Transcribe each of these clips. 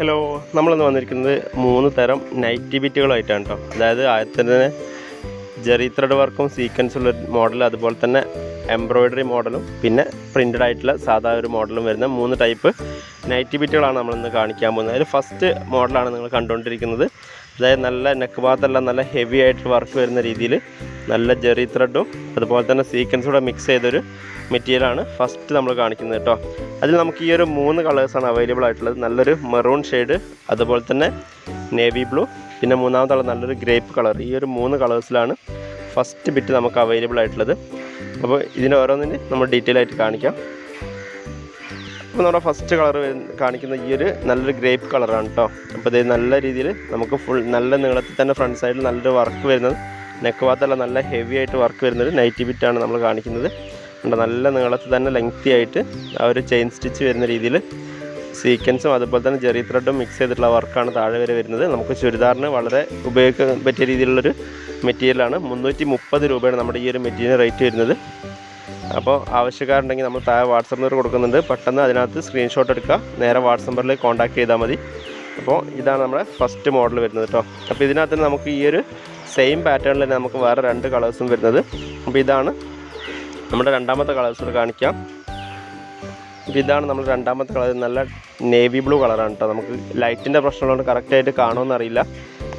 Hello നമ്മളിന്ന് വന്നിരിക്കുന്നത് മൂന്ന് തരം നൈറ്റി ബിറ്റുകളായിട്ടാണ് കേട്ടോ അതായത് ആദ്യത്തെ തന്നെ ജെറി ത്രെഡ് വർക്കും സീക്വൻസ് ഉള്ള മോഡൽ അതുപോലെ തന്നെ എംബ്രോയിഡറി മോഡലും പിന്നെ പ്രിന്റഡ് ആയിട്ടുള്ള സാധാ ഒരു മോഡലും വരുന്ന മൂന്ന് ടൈപ്പ് നൈറ്റി ബിറ്റുകളാണ് നമ്മളിന്ന് കാണിക്കാൻ പോകുന്നത്. അതിൽ ഫസ്റ്റ് മോഡലാണ് നിങ്ങൾ കണ്ടുകൊണ്ടിരിക്കുന്നത്. അതായത് നല്ല നെക്ക് ഭാഗത്തെല്ലാം നല്ല ഹെവി ആയിട്ട് വർക്ക് വരുന്ന രീതിയിൽ നല്ല ജെറി ത്രെഡും അതുപോലെ തന്നെ സീക്വൻസ് കൂടെ മിക്സ് ചെയ്തൊരു മെറ്റീരിയലാണ് ഫസ്റ്റ് നമ്മൾ കാണിക്കുന്നത് കേട്ടോ. അതിൽ നമുക്ക് ഈ ഒരു മൂന്ന് കളേഴ്സാണ് അവൈലബിൾ ആയിട്ടുള്ളത്. നല്ലൊരു മെറൂൺ ഷെയ്ഡ് അതുപോലെ തന്നെ നേവി ബ്ലൂ പിന്നെ മൂന്നാമതുള്ള നല്ലൊരു ഗ്രേപ്പ് കളർ ഈ ഒരു മൂന്ന് കളേഴ്സിലാണ് ഫസ്റ്റ് ബിറ്റ് നമുക്ക് അവൈലബിൾ ആയിട്ടുള്ളത്. അപ്പോൾ ഇതിന് ഓരോന്നിന് നമ്മൾ ഡീറ്റെയിൽ ആയിട്ട് കാണിക്കാം. അപ്പോൾ നമ്മുടെ ഫസ്റ്റ് കളർ കാണിക്കുന്ന ഈ ഒരു നല്ലൊരു ഗ്രേപ്പ് കളറാണ് കേട്ടോ അപ്പോൾ ഇത് നല്ല രീതിയിൽ നമുക്ക് ഫുൾ നല്ല നീളത്തിൽ തന്നെ ഫ്രണ്ട് സൈഡിൽ നല്ലൊരു വർക്ക് വരുന്നത്. നെക്ക് ഭാഗത്തല്ല നല്ല ഹെവി ആയിട്ട് വർക്ക് വരുന്നത് നൈറ്റി ബിറ്റാണ് നമ്മൾ കാണിക്കുന്നത്. നല്ല നീളത്തിൽ തന്നെ ലെങ്ത്തി ആയിട്ട് ആ ഒരു ചെയിൻ സ്റ്റിച്ച് വരുന്ന രീതിയിൽ സീക്വൻസും അതുപോലെ തന്നെ ജെറി ത്രെഡും മിക്സ് ചെയ്തിട്ടുള്ള വർക്കാണ് താഴെ വരെ വരുന്നത്. നമുക്ക് ചുരിദാറിന് വളരെ ഉപയോഗിക്കാൻ പറ്റിയ രീതിയിലുള്ളൊരു മെറ്റീരിയലാണ് മുന്നൂറ്റി മുപ്പത് രൂപയാണ് നമ്മുടെ ഈ ഒരു മെറ്റീരിയൽ റേറ്റ് വരുന്നത്. അപ്പോൾ ആവശ്യക്കാരുണ്ടെങ്കിൽ നമ്മൾ താഴെ വാട്സപ്പ് നമ്പർ കൊടുക്കുന്നുണ്ട്. പെട്ടെന്ന് അതിനകത്ത് സ്ക്രീൻഷോട്ട് എടുക്കുക. നേരെ വാട്സപ്പ് നമ്പറിൽ കോൺടാക്ട് ചെയ്താൽ മതി. അപ്പോൾ ഇതാണ് നമ്മുടെ ഫസ്റ്റ് മോഡൽ വരുന്നത് കേട്ടോ. അപ്പോൾ ഇതിനകത്ത് നമുക്ക് ഈ ഒരു സെയിം പാറ്റേണിൽ തന്നെ നമുക്ക് വേറെ രണ്ട് കളേഴ്സും വരുന്നത്. അപ്പോൾ ഇതാണ് നമ്മുടെ രണ്ടാമത്തെ കളേഴ്സ് കാണിക്കാം. അപ്പോൾ ഇതാണ് നമ്മൾ രണ്ടാമത്തെ കളർ നല്ല നേവി ബ്ലൂ കളറാണ് കേട്ടോ. നമുക്ക് ലൈറ്റിന്റെ പ്രശ്നമുള്ളതുകൊണ്ട് കറക്റ്റായിട്ട് കാണുമെന്നറിയില്ല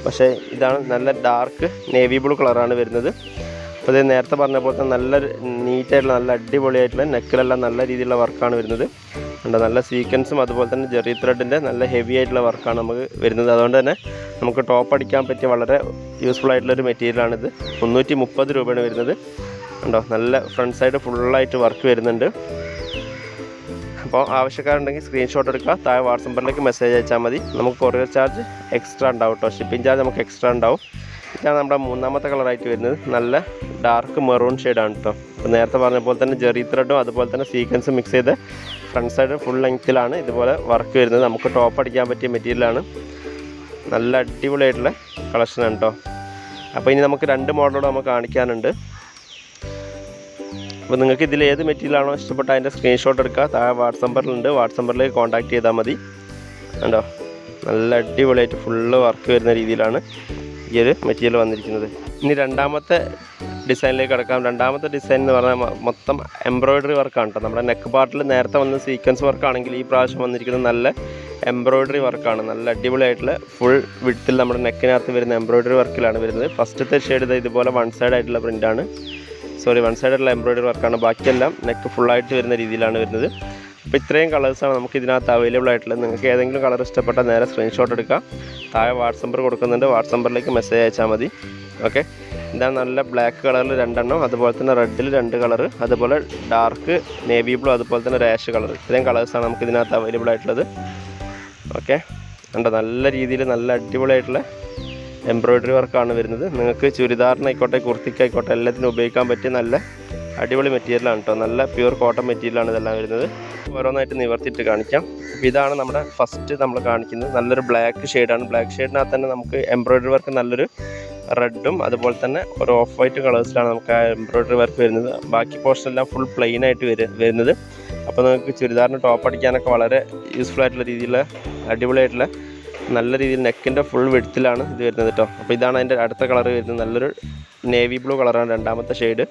പക്ഷേ ഇതാണ് നല്ല ഡാർക്ക് നേവി ബ്ലൂ കളറാണ് വരുന്നത്. അപ്പോൾ ഇത് നേരത്തെ പറഞ്ഞ പോലെ തന്നെ നല്ല നീറ്റായിട്ടുള്ള നല്ല അടിപൊളിയായിട്ടുള്ള നെക്കിലെല്ലാം നല്ല രീതിയിലുള്ള വർക്കാണ് വരുന്നത്. ഉണ്ട് നല്ല സീക്വൻസും അതുപോലെ തന്നെ ജെറി ത്രെഡിന്റെ നല്ല ഹെവി ആയിട്ടുള്ള വർക്കാണ് നമുക്ക് വരുന്നത്. അതുകൊണ്ട് തന്നെ നമുക്ക് ടോപ്പ് അടിക്കാൻ പറ്റിയ വളരെ യൂസ്ഫുൾ ആയിട്ടുള്ളൊരു മെറ്റീരിയലാണിത്. മുന്നൂറ്റി മുപ്പത് രൂപയാണ് വരുന്നത്. ഉണ്ടോ നല്ല ഫ്രണ്ട് സൈഡ് ഫുള്ളായിട്ട് വർക്ക് വരുന്നുണ്ട്. അപ്പോൾ ആവശ്യക്കാരുണ്ടെങ്കിൽ സ്ക്രീൻഷോട്ട് എടുക്കുക. താഴെ വാട്സപ്പ് നമ്പറിലേക്ക് മെസ്സേജ് അയച്ചാൽ മതി. നമുക്ക് കൊറിയർ ചാർജ് എക്സ്ട്രാ ഉണ്ടാവും കേട്ടോ. ഷിപ്പിംഗ് ചാർജ് നമുക്ക് എക്സ്ട്രാ ഉണ്ടാവും. ഇതാണ് നമ്മുടെ മൂന്നാമത്തെ കളറായിട്ട് വരുന്നത്. നല്ല ഡാർക്ക് മെറൂൺ ഷെയ്ഡാണ് കേട്ടോ അപ്പോൾ നേരത്തെ പറഞ്ഞ പോലെ തന്നെ ജെറി ത്രെഡും അതുപോലെ തന്നെ സീക്വൻസ് മിക്സ് ചെയ്ത് ഫ്രണ്ട് സൈഡ് ഫുൾ ലെങ്ത്തിലാണ് ഇതുപോലെ വർക്ക് വരുന്നത്. നമുക്ക് ടോപ്പ് അടിക്കാൻ പറ്റിയ മെറ്റീരിയലാണ് നല്ല അടിപൊളിയായിട്ടുള്ള കളക്ഷനാണ് കേട്ടോ അപ്പോൾ ഇനി നമുക്ക് രണ്ട് മോഡലോട് നമുക്ക് കാണിക്കാനുണ്ട്. അപ്പോൾ നിങ്ങൾക്ക് ഇതിൽ ഏത് മെറ്റീരിയലാണോ ഇഷ്ടപ്പെട്ട അതിന്റെ സ്ക്രീൻഷോട്ട് എടുക്കുക. താഴെ വാട്സപ്പ് നമ്പറിലുണ്ട് വാട്സപ്പ് നമ്പറിലേക്ക് കോൺടാക്ട് ചെയ്താൽ മതി. കണ്ടോ? നല്ല അടിപൊളിയായിട്ട് ഫുള്ള് വർക്ക് വരുന്ന രീതിയിലാണ്. ഈ ഒരു മെറ്റീരിയൽ വന്നിരിക്കുന്നത്. ഇനി രണ്ടാമത്തെ ഡിസൈനിലേക്ക് കിടക്കാം. രണ്ടാമത്തെ ഡിസൈൻ എന്ന് പറഞ്ഞാൽ മൊത്തം എംബ്രോയിഡറി വർക്കാണ് കേട്ടോ നമ്മുടെ നെക്ക് പാർട്ടിൽ നേരത്തെ വന്ന സീക്വൻസ് വർക്കാണെങ്കിൽ ഈ പ്രാവശ്യം വന്നിരിക്കുന്നത് നല്ല എംബ്രോയിഡറി വർക്കാണ്. നല്ല അടിപൊളിയായിട്ടുള്ള ഫുൾ വിഡ്ത്തിൽ നമ്മുടെ നെക്കിനകത്ത് വരുന്ന എംബ്രോയിഡറി വർക്കിലാണ് വരുന്നത്. ഫസ്റ്റത്തെ ഷെയ്ഡ് ഇതുപോലെ വൺ സൈഡ് ആയിട്ടുള്ള പ്രിന്റാണ് സോറി വൺ സൈഡുള്ള എംബ്രോയിഡറി വർക്കാണ് ബാക്കിയെല്ലാം നെക്ക് ഫുള്ളായിട്ട് വരുന്ന രീതിയിലാണ് വരുന്നത്. അപ്പോൾ ഇത്രയും കളേഴ്സാണ് നമുക്ക് ഇതിനകത്ത് അവൈലബിൾ ആയിട്ടുള്ളത്. നിങ്ങൾക്ക് ഏതെങ്കിലും കളർ ഇഷ്ടപ്പെട്ടാൽ നേരെ സ്ക്രീൻഷോട്ട് എടുക്കാം താഴെ വാട്സപ്പ് നമ്പർ കൊടുക്കുന്നുണ്ട്. വാട്സപ്പ് മെസ്സേജ് അയച്ചാൽ മതി. ഓക്കെ ഇതാണ് നല്ല ബ്ലാക്ക് കളറിൽ രണ്ടെണ്ണം. അതുപോലെ തന്നെ റെഡിൽ രണ്ട് കളർ അതുപോലെ ഡാർക്ക് നേവി ബ്ലൂ അതുപോലെ തന്നെ രാഷ് കളർ ഇത്രയും കളേഴ്സാണ് നമുക്ക് ഇതിനകത്ത് അവൈലബിൾ ആയിട്ടുള്ളത്. ഓക്കെ കണ്ടോ? നല്ല രീതിയിൽ നല്ല അടിപൊളിയായിട്ടുള്ള എംബ്രോയ്ഡറി വർക്കാണ് വരുന്നത്. നിങ്ങൾക്ക് ചുരിദാറിനായിക്കോട്ടെ കുർത്തിക്കായിക്കോട്ടെ എല്ലാത്തിനും ഉപയോഗിക്കാൻ പറ്റിയ നല്ല അടിപൊളി മെറ്റീരിയലാണ് കേട്ടോ നല്ല പ്യൂർ കോട്ടൺ മെറ്റീരിയലാണ് ഇതെല്ലാം വരുന്നത്. ഓരോന്നായിട്ട് നിവർത്തിയിട്ട് കാണിക്കാം. ഇതാണ് നമ്മുടെ ഫസ്റ്റ് നമ്മൾ കാണിക്കുന്നത്. നല്ലൊരു ബ്ലാക്ക് ഷെയ്ഡാണ് ബ്ലാക്ക് ഷെയ്ഡിനകത്ത് തന്നെ നമുക്ക് എംബ്രോയിഡറി വർക്ക് നല്ലൊരു റെഡും അതുപോലെ തന്നെ ഒരു ഓഫ് വൈറ്റ് കളേഴ്സിലാണ് നമുക്ക് ആ എംബ്രോയിഡറി വർക്ക് വരുന്നത്. ബാക്കി പോർഷൻ എല്ലാം ഫുൾ പ്ലെയിൻ ആയിട്ട് വരു വരുന്നത്. അപ്പോൾ നമുക്ക് ചുരിദാറിന് ടോപ്പ് അടിക്കാനൊക്കെ വളരെ യൂസ്ഫുൾ ആയിട്ടുള്ള രീതിയിലുള്ള അടിപൊളിയായിട്ടുള്ള നല്ല രീതിയിൽ നെക്കിന്റെ ഫുൾ വെടുത്തിലാണ് ഇത് വരുന്നത് കേട്ടോ അപ്പോൾ ഇതാണ് അതിന്റെ അടുത്ത കളർ വരുന്നത്. നല്ലൊരു നേവി ബ്ലൂ കളറാണ് രണ്ടാമത്തെ ഷെയ്ഡ്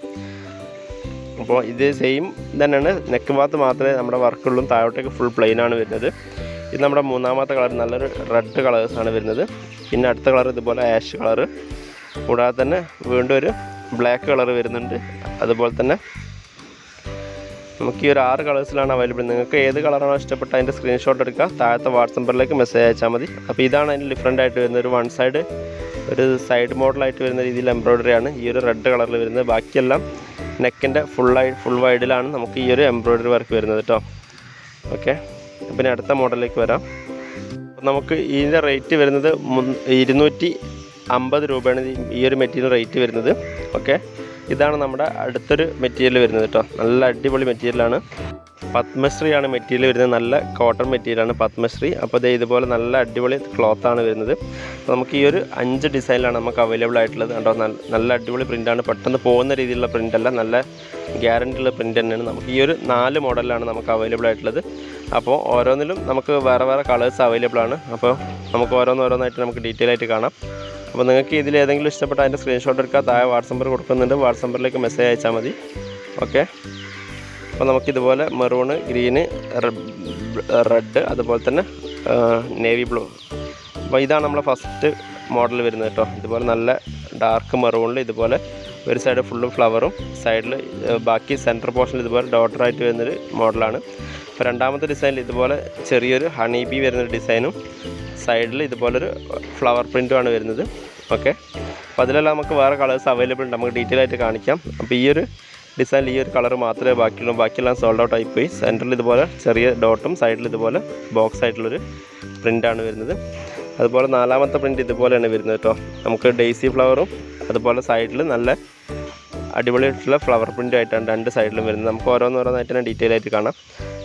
അപ്പോൾ ഇത് സെയിം തന്നെയാണ്. നെക്ക് ഭാഗത്ത് മാത്രമേ നമ്മുടെ വർക്കുള്ളൂ താഴോട്ടേക്ക് ഫുൾ പ്ലെയിൻ ആണ് വരുന്നത്. ഇത് നമ്മുടെ മൂന്നാമത്തെ കളർ നല്ലൊരു റെഡ് കളേഴ്സാണ് വരുന്നത്. പിന്നെ അടുത്ത കളർ ഇതുപോലെ ആഷ് കളർ കൂടാതെ തന്നെ വീണ്ടും ഒരു ബ്ലാക്ക് കളർ വരുന്നുണ്ട്. അതുപോലെ തന്നെ നമുക്ക് ഈ ഒരു ആറ് കളേഴ്സിലാണ് അവൈലബിൾ നിങ്ങൾക്ക് ഏത് കളറാണോ ഇഷ്ടപ്പെട്ട അതിന്റെ സ്ക്രീൻഷോട്ട് എടുക്കുക. താഴത്തെ വാട്സപ്പ് നമ്പറിലേക്ക് മെസ്സേജ് അയച്ചാൽ മതി. അപ്പോൾ ഇതാണ് അതിന് ഡിഫറെന്റ് ആയിട്ട് വരുന്നത്. ഒരു വൺ സൈഡ് ഒരു സൈഡ് മോഡലായിട്ട് വരുന്ന രീതിയിൽ എംബ്രോയ്ഡറി ആണ്. ഈ ഒരു റെഡ് കളറിൽ വരുന്നത്. ബാക്കിയെല്ലാം നെക്കിന്റെ ഫുള്ളായി ഫുൾ വൈഡിലാണ് നമുക്ക് ഈ ഒരു എംബ്രോയ്ഡറി വർക്ക് വരുന്നത് കേട്ടോ ഓക്കെ പിന്നെ അടുത്ത മോഡലിലേക്ക് വരാം. നമുക്ക് ഇതിന്റെ റേറ്റ് വരുന്നത് ഇരുന്നൂറ്റി അമ്പത് രൂപയാണ് ഈ ഒരു മെറ്റീരിയൽ റേറ്റ് വരുന്നത്. ഓക്കെ ഇതാണ് നമ്മുടെ അടുത്തൊരു മെറ്റീരിയൽ വരുന്നത് കേട്ടോ. നല്ല അടിപൊളി മെറ്റീരിയലാണ് പത്മശ്രീയാണ് മെറ്റീരിയൽ വരുന്നത്. നല്ല കോട്ടൺ മെറ്റീരിയലാണ് പത്മശ്രീ. അപ്പോൾ ഇതേ ഇതുപോലെ നല്ല അടിപൊളി ക്ലോത്താണ് വരുന്നത്. നമുക്ക് ഈ ഒരു അഞ്ച് ഡിസൈനിലാണ് നമുക്ക് അവൈലബിൾ ആയിട്ടുള്ളത്. കണ്ടോ നല്ല അടിപൊളി പ്രിന്റാണ് പെട്ടെന്ന് പോകുന്ന രീതിയിലുള്ള പ്രിന്റ് അല്ല. നല്ല ഗ്യാരണ്ടി ഉള്ള പ്രിന്റ് തന്നെയാണ്. നമുക്ക് ഈ ഒരു നാല് മോഡലാണ് നമുക്ക് അവൈലബിൾ ആയിട്ടുള്ളത്. അപ്പോൾ ഓരോന്നിലും നമുക്ക് വേറെ വേറെ കളേഴ്സ് അവൈലബിൾ ആണ്. അപ്പോൾ നമുക്ക് ഓരോന്നോരോന്നായിട്ട് നമുക്ക് ഡീറ്റെയിൽ ആയിട്ട് കാണാം. അപ്പോൾ നിങ്ങൾക്ക് ഇതിൽ ഏതെങ്കിലും ഇഷ്ടപ്പെട്ട അതിന്റെ സ്ക്രീൻഷോട്ട് എടുക്കുക. താഴെ വാട്സപ്പ് നമ്പർ കൊടുക്കുന്നുണ്ട്. വാട്സ് നമ്പറിലേക്ക് മെസ്സേജ് അയച്ചാൽ മതി. ഓക്കെ അപ്പോൾ നമുക്കിതുപോലെ മെറൂണ് ഗ്രീന് റെഡ് അതുപോലെ തന്നെ നേവി ബ്ലൂ അപ്പോൾ ഇതാണ് നമ്മളെ ഫസ്റ്റ് മോഡൽ വരുന്നത് കേട്ടോ. ഇതുപോലെ നല്ല ഡാർക്ക് മെറൂണിൽ ഇതുപോലെ ഒരു സൈഡ് ഫുള്ളും ഫ്ലവറും സൈഡിൽ ബാക്കി സെന്റർ പോർഷനിൽ ഇതുപോലെ ഡോട്ടറായിട്ട് വരുന്നൊരു മോഡലാണ് അപ്പോൾ രണ്ടാമത്തെ ഡിസൈനിൽ ഇതുപോലെ ചെറിയൊരു ഹണി ബി വരുന്നൊരു ഡിസൈനും സൈഡിൽ ഇതുപോലൊരു ഫ്ലവർ പ്രിന്റുമാണ് വരുന്നത്. ഓക്കെ അപ്പോൾ അതിലെല്ലാം നമുക്ക് വേറെ കളേഴ്സ് അവൈലബിൾ ഉണ്ട്. നമുക്ക് ഡീറ്റെയിൽ ആയിട്ട് കാണിക്കാം. അപ്പോൾ ഈ ഒരു ഡിസൈനിൽ ഈ ഒരു കളർ മാത്രമേ ബാക്കിയുള്ളൂ. ബാക്കിയെല്ലാം സോൾഡ് ഔട്ട് ആയിപ്പോയി. സെന്ററിൽ ഇതുപോലെ ചെറിയ ഡോട്ടും സൈഡിൽ ഇതുപോലെ ബോക്സ് ആയിട്ടുള്ളൊരു പ്രിന്റാണ് വരുന്നത്. അതുപോലെ നാലാമത്തെ പ്രിന്റ് ഇതുപോലെയാണ് വരുന്നത് കേട്ടോ. നമുക്ക് ഡെയ്സി ഫ്ലവറും അതുപോലെ സൈഡിൽ നല്ല അടിപൊളിയായിട്ടുള്ള ഫ്ലവർ പ്രിന്റ് ആയിട്ടാണ് രണ്ട് സൈഡിലും വരുന്നത്. നമുക്ക് ഓരോന്നോരോന്നായിട്ട് തന്നെ ഡീറ്റെയിൽ ആയിട്ട് കാണാം.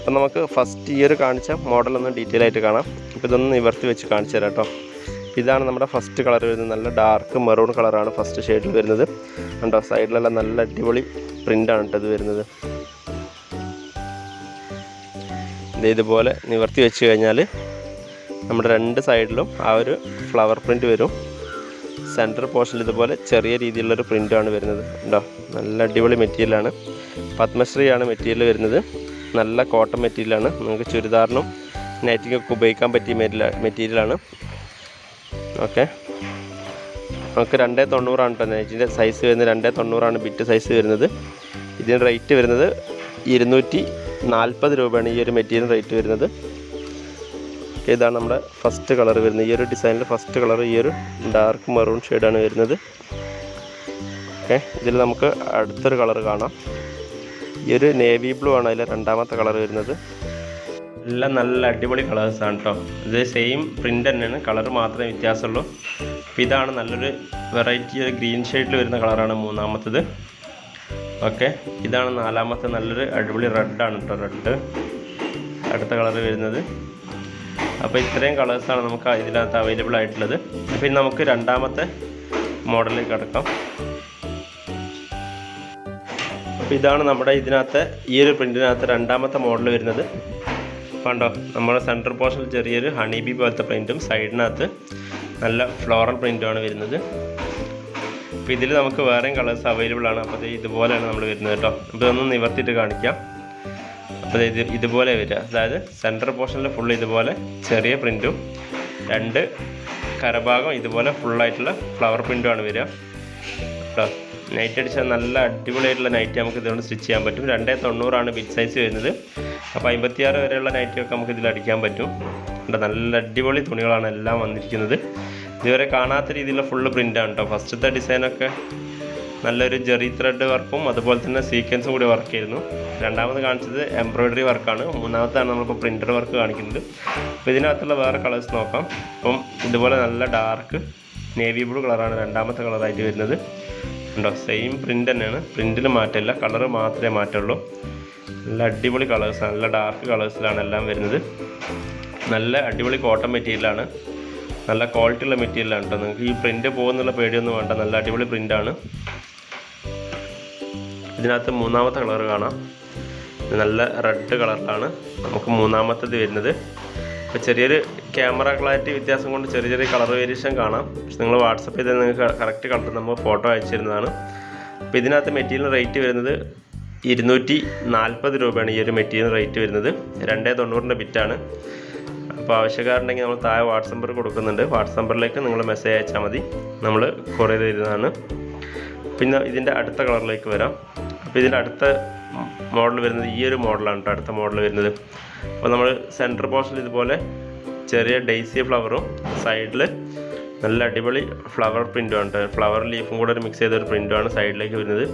അപ്പം നമുക്ക് ഫസ്റ്റ് ഇയർ കാണിച്ച മോഡൽ ഒന്ന് ഡീറ്റെയിൽ ആയിട്ട് കാണാം. അപ്പോൾ ഇതൊന്ന് നിവർത്തി വെച്ച് കാണിച്ചു തരാം കേട്ടോ ഇതാണ് നമ്മുടെ ഫസ്റ്റ് കളർ വരുന്നത്. നല്ല ഡാർക്ക് മെറൂൺ കളറാണ് ഫസ്റ്റ് ഷെയ്ഡിൽ വരുന്നത്. കണ്ടോ സൈഡിലെല്ലാം നല്ല അടിപൊളി പ്രിന്റാണ് കേട്ടോ ഇത് വരുന്നത്. ഇത് ഇതുപോലെ നിവർത്തി വെച്ച് കഴിഞ്ഞാൽ നമ്മുടെ രണ്ട് സൈഡിലും ആ ഒരു ഫ്ലവർ പ്രിന്റ് വരും. സെന്റർ പോർഷനിൽ ഇതുപോലെ ചെറിയ രീതിയിലുള്ളൊരു പ്രിന്റാണ് വരുന്നത്. ഉണ്ടോ നല്ല അടിപൊളി മെറ്റീരിയലാണ് പത്മശ്രീയാണ് മെറ്റീരിയൽ വരുന്നത്. നല്ല കോട്ടൺ മെറ്റീരിയലാണ് നിങ്ങൾക്ക് ചുരിദാറിനും നൈറ്റിങ്ങൊക്കെ ഉപയോഗിക്കാൻ പറ്റിയ മെറ്റീരിയലാണ് ഓക്കെ നമുക്ക് രണ്ടേ തൊണ്ണൂറാണ് കേട്ടോ നൈറ്റിന്റെ സൈസ് വരുന്നത്. രണ്ടേ തൊണ്ണൂറാണ് ബിറ്റ് സൈസ് വരുന്നത്. ഇതിന് റേറ്റ് വരുന്നത് ഇരുന്നൂറ്റി നാൽപ്പത് രൂപയാണ് ഈ ഒരു മെറ്റീരിയൽ റേറ്റ് വരുന്നത്. ഇതാണ് നമ്മുടെ ഫസ്റ്റ് കളർ വരുന്നത്. ഈ ഒരു ഡിസൈനിൽ ഫസ്റ്റ് കളർ ഈ ഒരു ഡാർക്ക് മെറൂൺ ഷെയ്ഡാണ് വരുന്നത്. ഓക്കെ ഇതിൽ നമുക്ക് അടുത്തൊരു കളർ കാണാം. ഈ ഒരു നേവി ബ്ലൂ ആണ് അതിൽ രണ്ടാമത്തെ കളർ വരുന്നത്. എല്ലാം നല്ല അടിപൊളി കളേഴ്സ് ആണ് കേട്ടോ ഇത് സെയിം പ്രിന്റ് തന്നെയാണ്. കളർ മാത്രമേ വ്യത്യാസമുള്ളൂ. അപ്പോൾ ഇതാണ് നല്ലൊരു വെറൈറ്റി ഒരു ഗ്രീൻ ഷെയ്ഡിൽ വരുന്ന കളറാണ് മൂന്നാമത്തത്. ഓക്കെ ഇതാണ് നാലാമത്തെ നല്ലൊരു അടിപൊളി റെഡാണ് കേട്ടോ റെഡ് അടുത്ത കളർ വരുന്നത്. അപ്പോൾ ഇത്രയും കളേഴ്സാണ് നമുക്ക് ഇതിനകത്ത് അവൈലബിൾ ആയിട്ടുള്ളത്. അപ്പോൾ ഇനി നമുക്ക് രണ്ടാമത്തെ മോഡലിലേക്ക് കിടക്കാം. അപ്പോൾ ഇതാണ് നമ്മുടെ ഇതിനകത്ത് ഈ ഒരു പ്രിന്റിനകത്ത് രണ്ടാമത്തെ മോഡൽ വരുന്നത്. കണ്ടോ? നമ്മുടെ സെൻട്രൽ പോർഷനിൽ ചെറിയൊരു ഹണി ബി പോലത്തെ പ്രിന്റും സൈഡിനകത്ത് നല്ല ഫ്ലോറൽ പ്രിന്റുമാണ് വരുന്നത്. അപ്പോൾ ഇതിൽ നമുക്ക് വേറെയും കളേഴ്സ് അവൈലബിൾ ആണ്. അപ്പോൾ ഇത് ഇതുപോലെയാണ് നമ്മൾ വരുന്നത് കേട്ടോ. അപ്പോൾ ഇതൊന്ന് നിവർത്തിയിട്ട് കാണിക്കാം. അപ്പോൾ ഇത് ഇതുപോലെ വരിക. അതായത് സെൻട്രൽ പോർഷനിൽ ഫുൾ ഇതുപോലെ ചെറിയ പ്രിന്റും രണ്ട് കരഭാഗം ഇതുപോലെ ഫുള്ളായിട്ടുള്ള ഫ്ലവർ പ്രിന്റുമാണ് വരിക. കേട്ടോ. നൈറ്റ് അടിച്ചാൽ നല്ല അടിപൊളിയായിട്ടുള്ള നൈറ്റ് നമുക്ക് ഇതുകൊണ്ട് സ്റ്റിച്ച് ചെയ്യാൻ പറ്റും. രണ്ടേ തൊണ്ണൂറാണ് ബിഗ് സൈസ് വരുന്നത്. അപ്പോൾ അമ്പത്തിയാറ് വരെയുള്ള നൈറ്റൊക്കെ നമുക്ക് ഇതിൽ അടിക്കാൻ പറ്റും. കേട്ടോ നല്ല അടിപൊളി തുണികളാണ് എല്ലാം വന്നിരിക്കുന്നത്. ഇതുവരെ കാണാത്ത രീതിയിലുള്ള ഫുള്ള് പ്രിന്റാണ് കേട്ടോ. ഫസ്റ്റത്തെ ഡിസൈനൊക്കെ നല്ലൊരു ജെറി ത്രെഡ് വർക്കും അതുപോലെ തന്നെ സീക്വൻസും കൂടി വർക്ക് ചെയ്യുന്നു രണ്ടാമത് കാണിച്ചത് എംബ്രോയിഡറി വർക്കാണ് മൂന്നാമത്താണ് നമ്മളിപ്പോൾ പ്രിന്റർ വർക്ക് കാണിക്കുന്നത്. അപ്പോൾ ഇതിനകത്തുള്ള വേറെ കളേഴ്സ് നോക്കാം. അപ്പം ഇതുപോലെ നല്ല ഡാർക്ക് നേവി ബ്ലൂ കളറാണ് രണ്ടാമത്തെ കളറായിട്ട് വരുന്നത്. ഉണ്ടോ? സെയിം പ്രിന്റ് തന്നെയാണ്. പ്രിന്റിൽ മാറ്റമില്ല. കളറ് മാത്രമേ മാറ്റുള്ളൂ. നല്ല അടിപൊളി കളേഴ്സാണ് നല്ല ഡാർക്ക് കളേഴ്സിലാണ് എല്ലാം വരുന്നത്. നല്ല അടിപൊളി കോട്ടൺ മെറ്റീരിയലാണ് നല്ല ക്വാളിറ്റി ഉള്ള മെറ്റീരിയലാണ് കേട്ടോ നിങ്ങൾക്ക് ഈ പ്രിന്റ് പോകുന്നുള്ള പേടിയൊന്നും വേണ്ട. നല്ല അടിപൊളി പ്രിന്റാണ് ഇതിനകത്ത് മൂന്നാമത്തെ കളർ കാണാം. നല്ല റെഡ് കളറിലാണ് നമുക്ക് മൂന്നാമത്തേത് വരുന്നത്. അപ്പോൾ ചെറിയൊരു ക്യാമറ ക്ലാരിറ്റി വ്യത്യാസം കൊണ്ട് ചെറിയ ചെറിയ കളർ വേരിയേഷൻ കാണാം. പക്ഷെ നിങ്ങൾ വാട്സപ്പ് ചെയ്താൽ നിങ്ങൾക്ക് കറക്റ്റ് കളർ നമ്മൾ ഫോട്ടോ അയച്ചിരുന്നതാണ്. അപ്പോൾ ഇതിനകത്ത് മെറ്റീരിയൽ റേറ്റ് വരുന്നത് ഇരുന്നൂറ്റി നാൽപ്പത് രൂപയാണ് ഈ ഒരു മെറ്റീരിയൽ റേറ്റ് വരുന്നത്. രണ്ടേ തൊണ്ണൂറിന്റെ ബിറ്റാണ് അപ്പോൾ ആവശ്യക്കാരുണ്ടെങ്കിൽ നമ്മൾ താഴെ വാട്സപ്പ് നമ്പർ കൊടുക്കുന്നുണ്ട്. വാട്സപ്പ് നമ്പറിലേക്ക് നിങ്ങൾ മെസ്സേജ് അയച്ചാൽ മതി. നമ്മൾ കൊറിയർ തരുന്നതാണ് പിന്നെ ഇതിന്റെ അടുത്ത കളറിലേക്ക് വരാം. അപ്പോൾ ഇതിന്റെ അടുത്ത മോഡൽ വരുന്നത് ഈ ഒരു മോഡലാണ് കേട്ടോ അടുത്ത മോഡൽ വരുന്നത്. അപ്പോൾ നമ്മൾ സെന്റർ പോർഷനിൽ ഇതുപോലെ ചെറിയ ഡെയ്സി ഫ്ലവറും സൈഡിൽ നല്ല അടിപൊളി ഫ്ലവർ പ്രിന്റുമാണ് കേട്ടോ ഫ്ലവർ ലീഫും കൂടെ ഒരു മിക്സ് ചെയ്ത ഒരു പ്രിന്റുമാണ് സൈഡിലേക്ക് വരുന്നത്.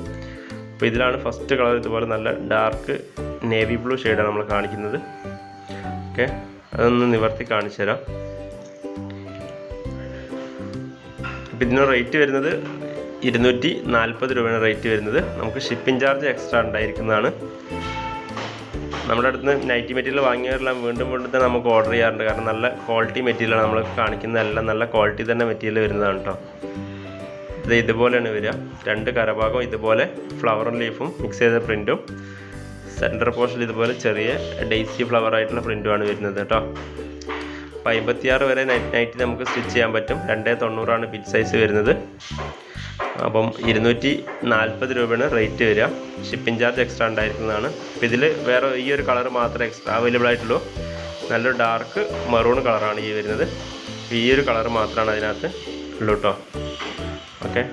അപ്പോൾ ഇതിലാണ് ഫസ്റ്റ് കളർ ഇതുപോലെ നല്ല ഡാർക്ക് നേവി ബ്ലൂ ഷെയ്ഡാണ് നമ്മൾ കാണിക്കുന്നത്. ഓക്കെ അതൊന്ന് നിവർത്തി കാണിച്ചു തരാം അപ്പം ഇതിന് റേറ്റ് വരുന്നത് ഇരുന്നൂറ്റി നാൽപ്പത് രൂപയാണ് റേറ്റ് വരുന്നത്. നമുക്ക് ഷിപ്പിംഗ് ചാർജ് എക്സ്ട്രാ ഉണ്ടായിരിക്കുന്നതാണ്. നമ്മുടെ അടുത്ത് നൈറ്റി മെറ്റീരിയൽ വാങ്ങിയവരെല്ലാം വീണ്ടും വീണ്ടും തന്നെ നമുക്ക് ഓർഡർ ചെയ്യാറുണ്ട്. കാരണം നല്ല ക്വാളിറ്റി മെറ്റീരിയലാണ് നമ്മൾ കാണിക്കുന്നതെല്ലാം നല്ല ക്വാളിറ്റി തന്നെ മെറ്റീരിയൽ വരുന്നതാണ് കേട്ടോ ഇത് ഇതുപോലെയാണ് വരിക. രണ്ട് കരഭാഗം ഇതുപോലെ ഫ്ലവറും ലീഫും മിക്സ് ചെയ്ത പ്രിന്റും സെന്റർ പോർഷനിൽ ഇതുപോലെ ചെറിയ ഡെയ്സി ഫ്ലവർ ആയിട്ടുള്ള പ്രിന്റുമാണ് വരുന്നത് കേട്ടോ അപ്പോൾ അമ്പത്തിയാറ് വരെ നൈറ്റ് നൈറ്റ് നമുക്ക് സ്റ്റിച്ച് ചെയ്യാൻ പറ്റും. രണ്ടേ തൊണ്ണൂറാണ് ബിറ്റ് സൈസ് വരുന്നത്. അപ്പം ഇരുന്നൂറ്റി നാൽപ്പത് രൂപയാണ് റേറ്റ് വരിക. ഷിപ്പിംഗ് ചാർജ് എക്സ്ട്രാ ഉണ്ടായിരിക്കുന്നതാണ്. അപ്പം ഇതിൽ വേറെ ഈ ഒരു കളർ മാത്രമേ എക്സ്ട്രാ അവൈലബിൾ ആയിട്ടുള്ളൂ. നല്ലൊരു ഡാർക്ക് മെറൂൺ കളറാണ് ഈ വരുന്നത്. ഈ ഒരു കളർ മാത്രമാണ് അതിനകത്ത് ഉള്ളൂ കേട്ടോ ഓക്കെ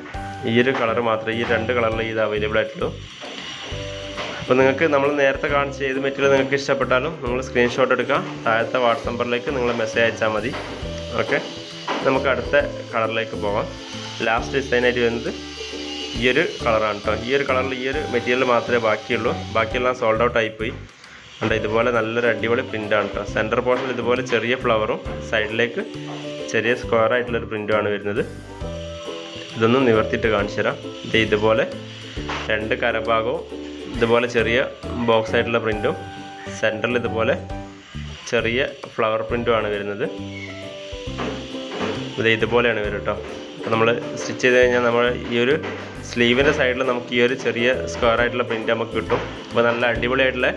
ഈ ഒരു കളർ മാത്രം ഈ രണ്ട് കളറിൽ ഇത് അവൈലബിൾ ആയിട്ടുള്ളൂ. അപ്പോൾ നിങ്ങൾക്ക് നമ്മൾ നേരത്തെ കാണിച്ച ഏത് മെറ്റീരിയൽ നിങ്ങൾക്ക് ഇഷ്ടപ്പെട്ടാലും നിങ്ങൾ സ്ക്രീൻഷോട്ട് എടുക്കുക. താഴത്തെ വാട്സപ്പ് നമ്പറിലേക്ക് നിങ്ങൾ മെസ്സേജ് അയച്ചാൽ മതി. ഓക്കെ നമുക്ക് അടുത്ത കളറിലേക്ക് പോകാം. ലാസ്റ്റ് ഡിസൈനായിട്ട് വരുന്നത് ഈ ഒരു കളറാണ് കേട്ടോ ഈ ഒരു കളറിൽ ഈ ഒരു മെറ്റീരിയൽ മാത്രമേ ബാക്കിയുള്ളൂ. ബാക്കിയെല്ലാം സോൾഡ് ഔട്ട് ആയിപ്പോയി. കണ്ടോ ഇതുപോലെ നല്ലൊരു അടിപൊളി പ്രിന്റാണ് കേട്ടോ സെന്റർ പോർഷനിൽ ഇതുപോലെ ചെറിയ ഫ്ലവറും സൈഡിലേക്ക് ചെറിയ സ്ക്വയർ ആയിട്ടുള്ളൊരു പ്രിന്റുമാണ് വരുന്നത്. ഇതൊന്നും നിവർത്തിയിട്ട് കാണിച്ചു തരാം. ഇത് ഇതുപോലെ രണ്ട് കരഭാഗവും ഇതുപോലെ ചെറിയ ബോക്സ് ആയിട്ടുള്ള പ്രിന്റും സെന്ററിൽ ഇതുപോലെ ചെറിയ ഫ്ലവർ പ്രിന്റുമാണ് വരുന്നത്. ഇത് ഇതുപോലെയാണ് വരും കേട്ടോ നമ്മൾ സ്റ്റിച്ച് ചെയ്ത് കഴിഞ്ഞാൽ നമ്മൾ ഈ ഒരു സ്ലീവിന്റെ സൈഡിൽ നമുക്ക് ഈ ഒരു ചെറിയ സ്ക്വയർ ആയിട്ടുള്ള പ്രിന്റ് നമുക്ക് കിട്ടും. അപ്പോൾ നല്ല അടിപൊളിയായിട്ടുള്ള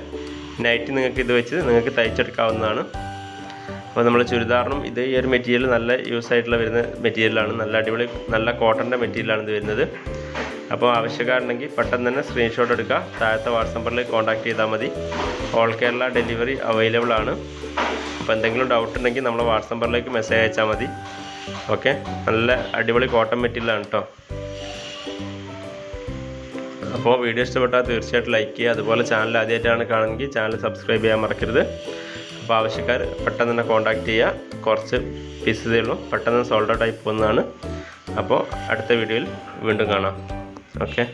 നൈറ്റ് നിങ്ങൾക്ക് ഇത് വെച്ച് നിങ്ങൾക്ക് തയ്ച്ചെടുക്കാവുന്നതാണ്. അപ്പോൾ നമ്മൾ ചുരിദാറിനും ഇത് ഈ ഒരു മെറ്റീരിയൽ നല്ല യൂസ് ആയിട്ടുള്ള വരുന്ന മെറ്റീരിയലാണ് നല്ല അടിപൊളി നല്ല കോട്ടന്റെ മെറ്റീരിയലാണ് ഇത് വരുന്നത്. അപ്പോൾ ആവശ്യക്കാരുണ്ടെങ്കിൽ പെട്ടെന്ന് തന്നെ സ്ക്രീൻഷോട്ട് എടുക്കുക. താഴത്തെ വാട്സപ്പ് നമ്പറിൽ കോൺടാക്ട് ചെയ്താൽ മതി. ഓൾ കേരള ഡെലിവറി അവൈലബിൾ ആണ്. അപ്പോൾ എന്തെങ്കിലും ഡൗട്ട് ഉണ്ടെങ്കിൽ നമ്മളെ വാട്സപ്പ് നമ്പറിലേക്ക് മെസ്സേജ് അയച്ചാൽ മതി. ഓക്കെ. നല്ല അടിപൊളി കോട്ടൺ മെറ്റീരിയലാണ് കേട്ടോ അപ്പോൾ വീഡിയോ ഇഷ്ടപ്പെട്ടാൽ തീർച്ചയായിട്ടും ലൈക്ക് ചെയ്യുക. അതുപോലെ ചാനൽ ആദ്യമായിട്ടാണ് കാണുമെങ്കിൽ ചാനൽ സബ്സ്ക്രൈബ് ചെയ്യാൻ മറക്കരുത്. അപ്പോൾ ആവശ്യക്കാർ പെട്ടെന്ന് തന്നെ കോൺടാക്ട് ചെയ്യുക. കുറച്ച് പീസസേ ഉള്ളൂ. പെട്ടെന്ന് സോൾഡ് ഔട്ട് ആയി പോകുന്നതാണ്. അപ്പോൾ അടുത്ത വീഡിയോയിൽ വീണ്ടും കാണാം. ഓക്കെ.